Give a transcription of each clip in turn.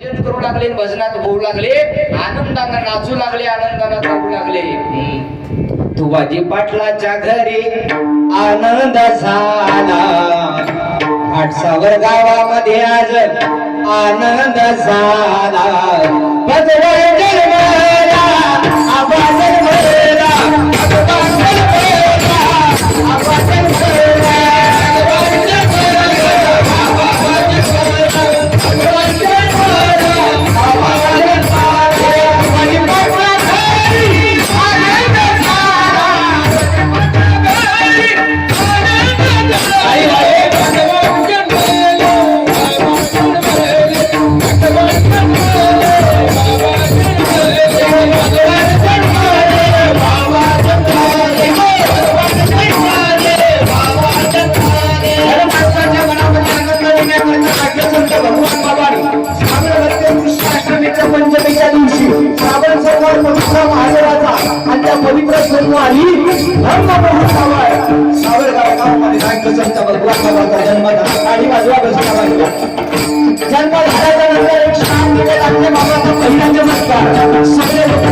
करू लागले भजनात होऊ लागले आनंदानं नाचू लागले आनंदानं गाऊ लागले. तुवाजी पाटलाच्या घरी आनंद झाला. आठसावर गावामध्ये आज आनंद झाला. भगवान पवित्र धर्म महोत्सव आहे सावरगाव गावामध्ये भगवान बाबाचा जन्म झाला बाजूला बसला बाजूला जन्म एक बाबाचा पहिला चमत्कार सगळे लोक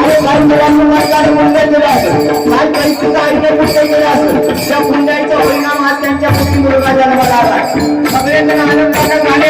आणि काही मुंडे केले असेल काही आईने मुंडे केले असेल त्या मुंड्याचा परिणाम आज त्यांच्या पोटी मुलगा जन्माला आला सगळेजण आनंदाने गाणे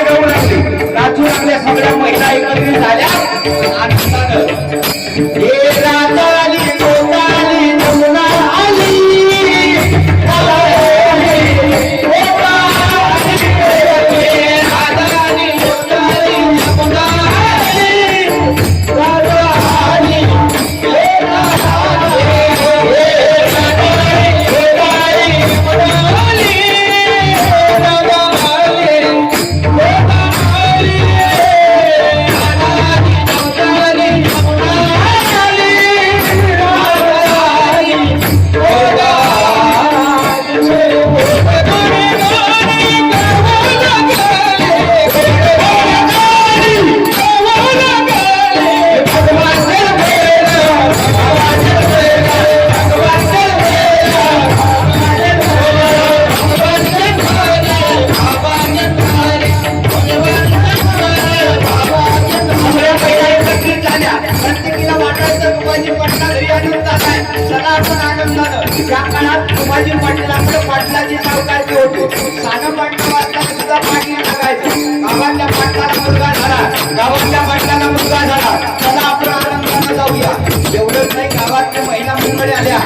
काळात तुमाजी पाटलाकडे पाटलाची सावकारची होती सानं पाटला वाटला की तुझा पाटली टाकायचं गावातल्या पाटलाला मुलगा झाला. गावातल्या पाटलाला मुलगा झाला. त्याला आपण आनंदानं जाऊया. एवढंच नाही गावातल्या महिला मंडळी आल्या.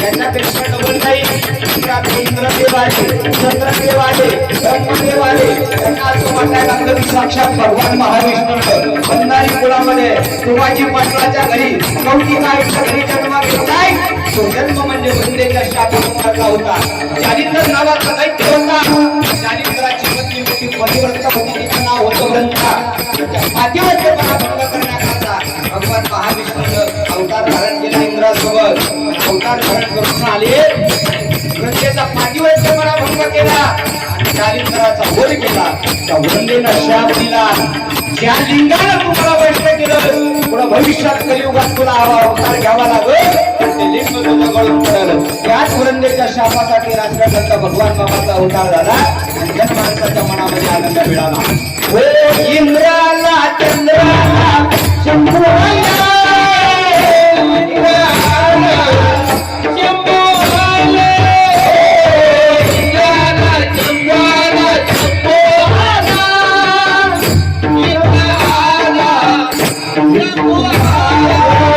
त्यांच्यापेक्षा डबल नाही. इंद्राचे इंद्रदेव आले चंद्रदेव आले ब्रह्मदेव आले त्यांना असं वाटायला लागलं की साक्षात भगवान महाविष्णू बंधारी कुळामध्ये तुमाजी पाटलाच्या घरी कौतिक घरी जन्मा घेत नाही जन्म म्हणजे वंदेच्या शापा होता. जालिंदर नावाचा दैत्य होता. जालिंदराची पत्नी होती पतिव्रता होती तिचं नाव होतं ग्रंथा. पातिव्रतपणा भंग करण्याकरता भगवान महाविष्णूनं अवतार धारण केला इंद्रासोबत. अवतार धारण करून आले. ग्रंथेचा पातिव्रतपणा भंग केला. आणि बोल केला. त्या वृंदेनं शाप दिला. ज्या लिंगानं तुम्हाला व्यक्त केलं. पुढं भविष्यात कलियुगात तुला हवा अवतार घ्यावा लागेल ते लिंग तुझं गळून पडलं. त्याच वृंदेच्या शापासाठी राष्ट्रसंत भगवान बाबाचा अवतार झाला. आणि जन माणसाच्या मनामध्ये आनंद मिळाला. हो Yeah, boy.